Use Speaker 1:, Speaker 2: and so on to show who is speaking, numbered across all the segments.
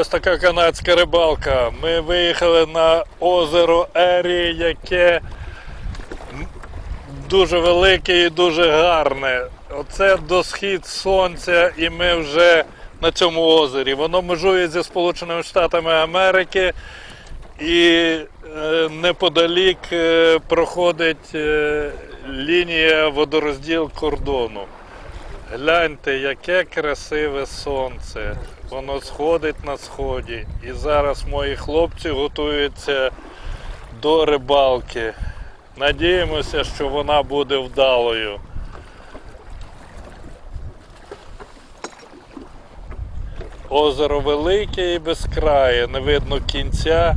Speaker 1: Ось така канадська рибалка. Ми виїхали на озеро Ері, яке дуже велике і дуже гарне. Оце до схід сонця, і ми вже на цьому озері. Воно межує зі Сполученими Штатами Америки і е, неподалік е, проходить е, лінія водорозділ кордону. Гляньте, яке красиве сонце. Воно сходить на сході. І зараз мої хлопці готуються до рибалки. Надіємося, що вона буде вдалою. Озеро велике і безкрає, не видно кінця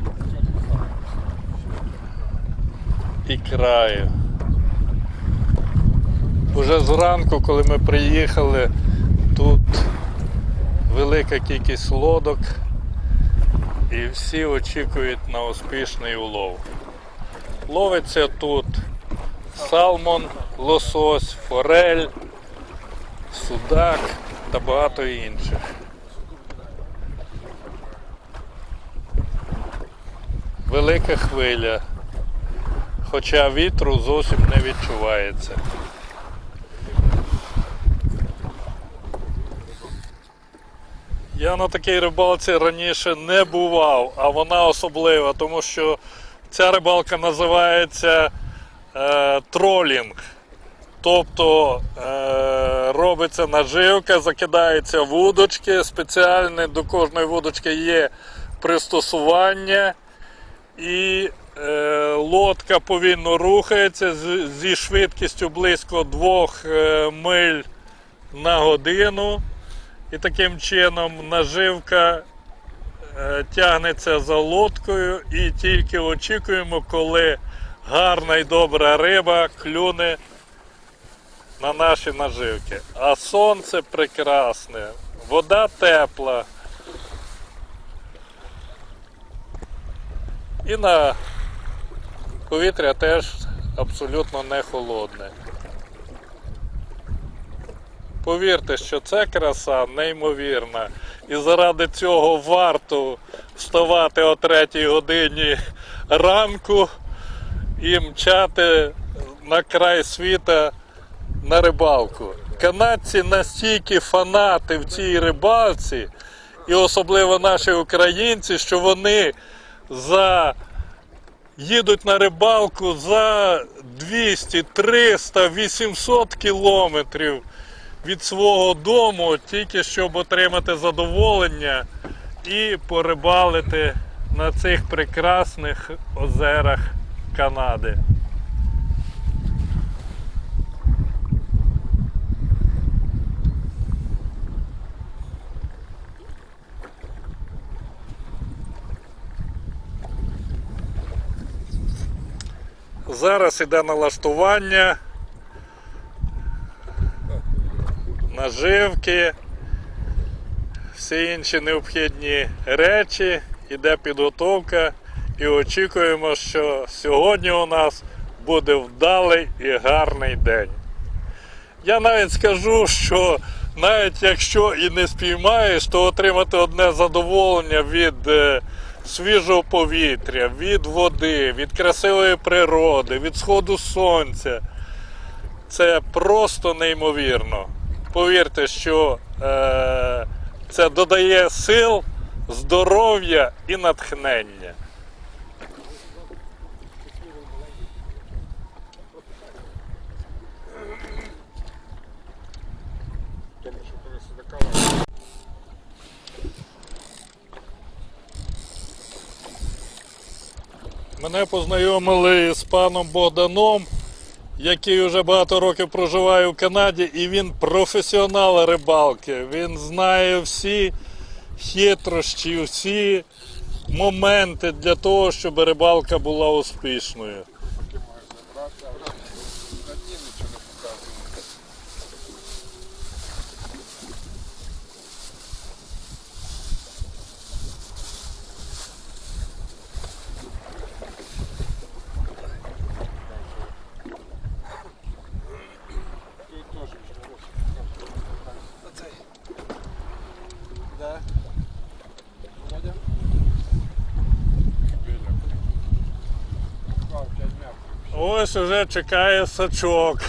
Speaker 1: і краю. Уже зранку, коли ми приїхали, тут велика кількість лодок і всі очікують на успішний улов. Ловиться тут салмон, лосось, форель, судак та багато інших. Велика хвиля, хоча вітру зовсім не відчувається. Я на такій рибалці раніше не бував, а вона особлива, тому що ця рибалка називається е, тролінг. Тобто е, робиться наживка, закидаються вудочки, спеціальне до кожної вудочки є пристосування, і е, лодка повільно рухається зі швидкістю близько 2 е, миль на годину. І таким чином наживка е, тягнеться за лодкою і тільки очікуємо, коли гарна і добра риба клюне на наші наживки. А сонце прекрасне, вода тепла. І на повітря теж абсолютно не холодне. Повірте, що це краса неймовірна. І заради цього варто вставати о 3 годині ранку і мчати на край світа на рибалку. Канадці настільки фанати в цій рибалці, і особливо наші українці, що вони за їдуть на рибалку за 200, 300, 800 кілометрів від свого дому, тільки щоб отримати задоволення і порибалити на цих прекрасних озерах Канади. Зараз іде налаштування, наживки, всі інші необхідні речі, іде підготовка і очікуємо, що сьогодні у нас буде вдалий і гарний день. Я навіть скажу, що навіть якщо і не спіймаєш, то отримати одне задоволення від е, свіжого повітря, від води, від красивої природи, від сходу сонця. Це просто неймовірно. Повірте, що е, це додає сил, здоров'я і натхнення. Мене познайомили з паном Богданом, який вже багато років проживає в Канаді, і він професіонал рибалки. Він знає всі хитрощі, всі моменти для того, щоб рибалка була успішною. Ось уже чекає сачок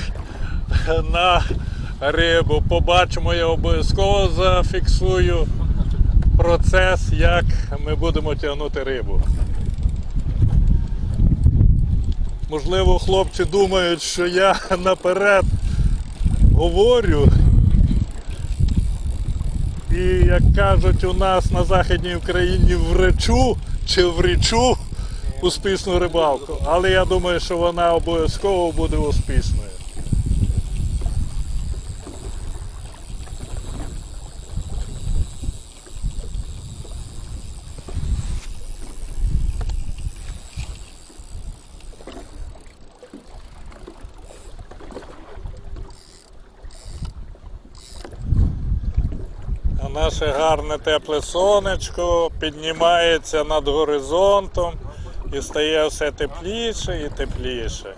Speaker 1: на рибу. Побачимо, я обов'язково зафіксую процес, як ми будемо тягнути рибу. Можливо, хлопці думають, що я наперед говорю. І як кажуть у нас на Західній Україні вречу чи врічу успішну рибалку. Але я думаю, що вона обов'язково буде успішною. Наше гарне тепле сонечко піднімається над горизонтом і стає все тепліше і тепліше.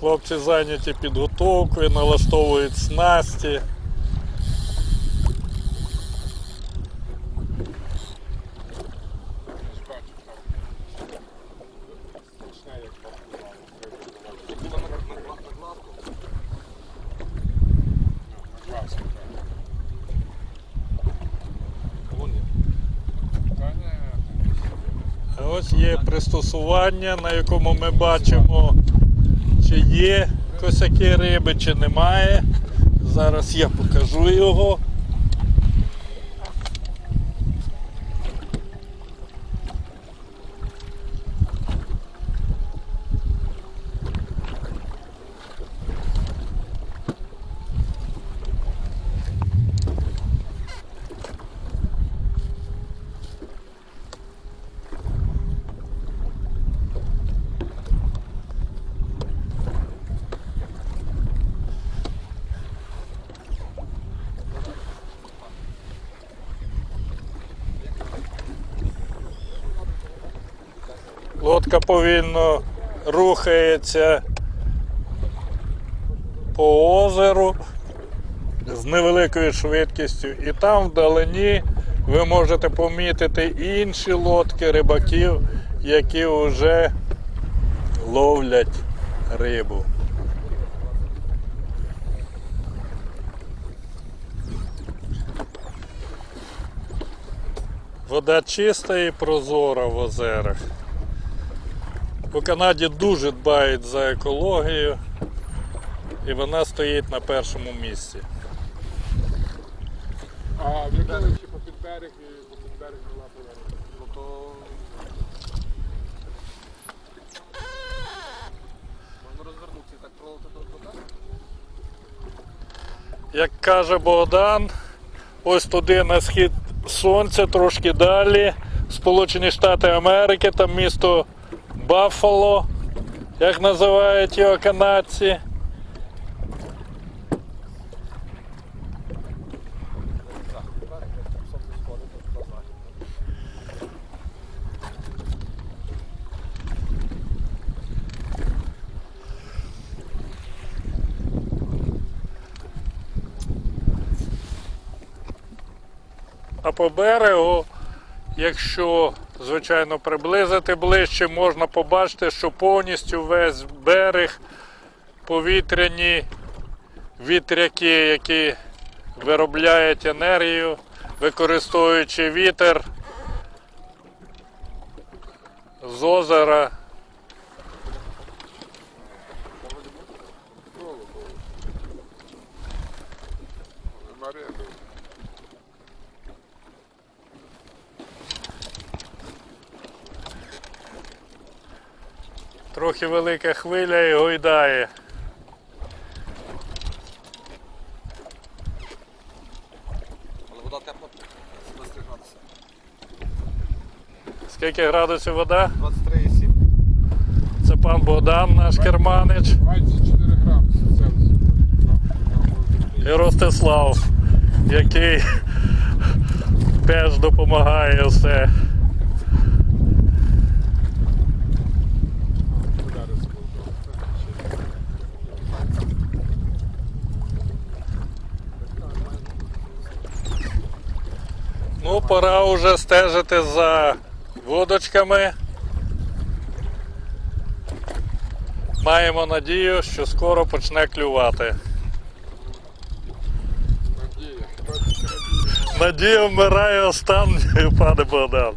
Speaker 1: Хлопці зайняті підготовкою, налаштовують снасті. Ось є пристосування, на якому ми бачимо, чи є косяки риби, чи немає. Зараз я покажу його. Лодка повільно рухається по озеру з невеликою швидкістю. І там вдалині ви можете помітити інші лодки рибаків, які вже ловлять рибу. Вода чиста і прозора в озерах. У Канаді дуже дбають за екологію, і вона стоїть на першому місці.
Speaker 2: А в якому ще попід берег і попід берег була? Ну то... Можна розвернутися і так пролити до вода?
Speaker 1: Як каже Богдан, ось туди на схід сонця, трошки далі, Сполучені Штати Америки, там місто Баффало, як називають його канадці. А по берегу, якщо, звичайно, приблизити ближче, можна побачити, що повністю весь берег повітряні вітряки, які виробляють енергію, використовуючи вітер з озера. Трохи велика хвиля і гойдає.
Speaker 3: Але вода тепла 23 градуси.
Speaker 1: Скільки градусів вода?
Speaker 3: 23,7.
Speaker 1: Це пан Богдан, наш керманич.
Speaker 2: 24 градуси Цельсія.
Speaker 1: І Ростислав, який теж допомагає все. Пора вже стежити за водочками. Маємо надію, що скоро почне клювати.
Speaker 2: Надія.
Speaker 1: Вмирає останньою, пане Богдан.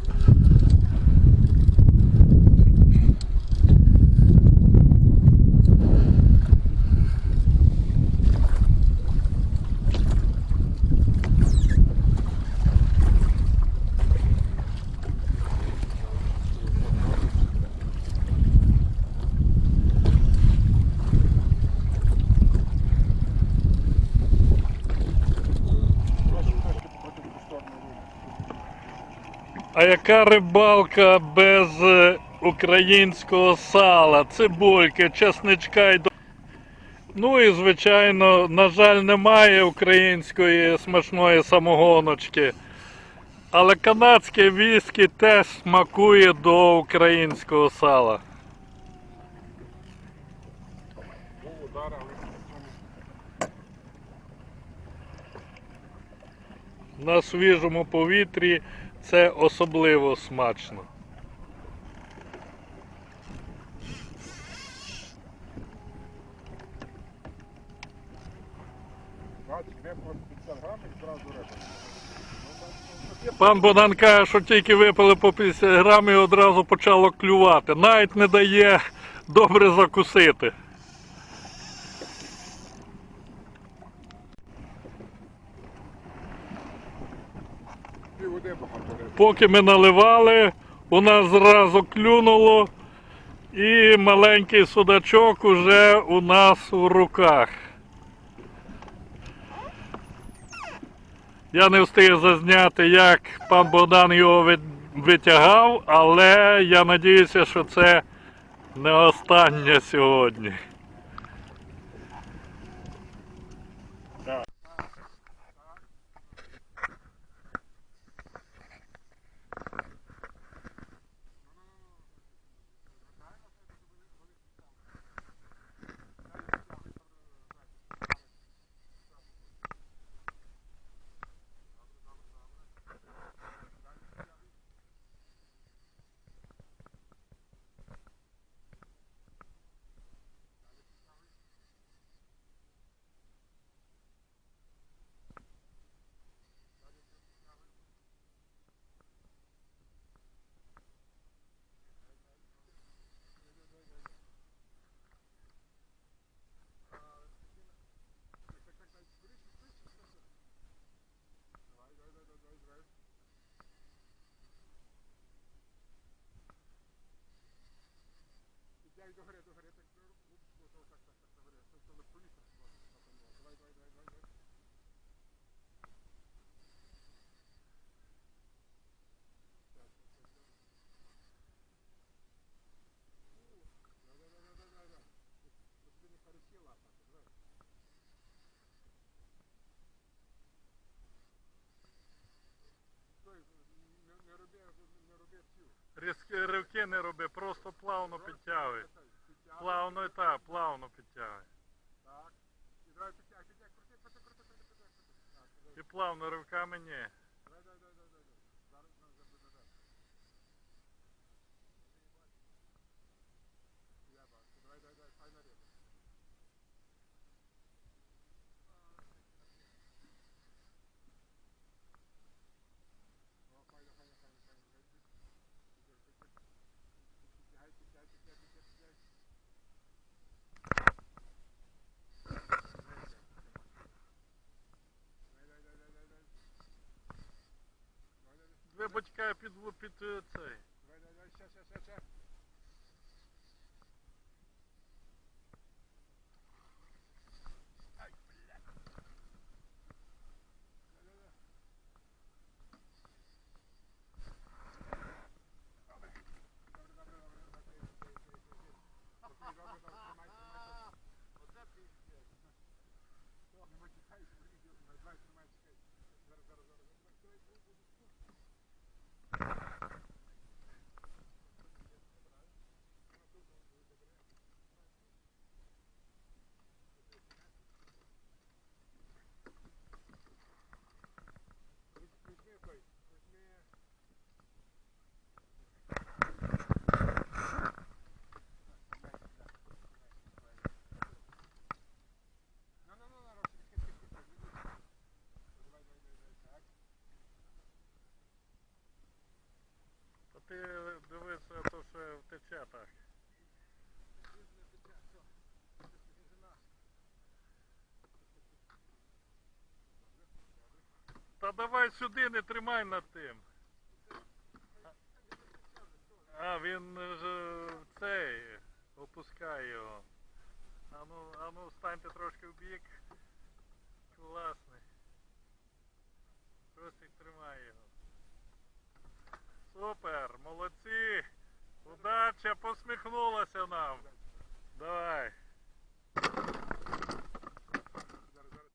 Speaker 1: А яка рибалка без е, українського сала, цибульки, чесничка і до. Ну і звичайно, на жаль, немає української смачної самогоночки. Але канадське віскі теж смакує до українського сала. На свіжому повітрі це особливо смачно.
Speaker 2: бачиш, випало 50 грамів і зразу риба.
Speaker 1: Пан Богдан каже, що тільки випили по 50 грамів і одразу почало клювати. Навіть не дає добре закусити. Поки ми наливали, у нас зразу клюнуло, і маленький судачок уже у нас в руках. Я не встиг зазняти, як пан Богдан його витягав, але я надіюся, що це не останнє сьогодні.
Speaker 2: Підняй до гори, до гори, так до руку, так, так, так, так, до гори. Це це не повітря. Давай, давай, давай, давай, давай. Не роби, не роби цю.
Speaker 1: Різкі ривки не роби, просто плавно підтягуй. Плавно і так, плавно підтягуй.
Speaker 2: Так. І плавно підтягай, підтягай, крути, крути, крути, крути, крути, крути. Так, давай,
Speaker 1: І плавно ривками ні.
Speaker 2: давай, давай, давай, давай, давай. Зараз, зараз, зараз, зараз. Я бачу. Давай, давай, давай, файна риба. О, файна, файна, файна, файна. Підтягай, підтягай, підтягай, підтягай, підтягай. Давай, давай, давай, давай, давай. Давай, давай.
Speaker 1: Ви батька під, під е, цей.
Speaker 2: Давай, давай, давай, ще, ще, ще, ще.
Speaker 1: Та давай сюди, не тримай над тим. А, він ж цей опускає його. А ну, а ну станьте трошки в бік. Класний. Костик тримає його. Супер, молодці! Удача посміхнулася нам. Давай.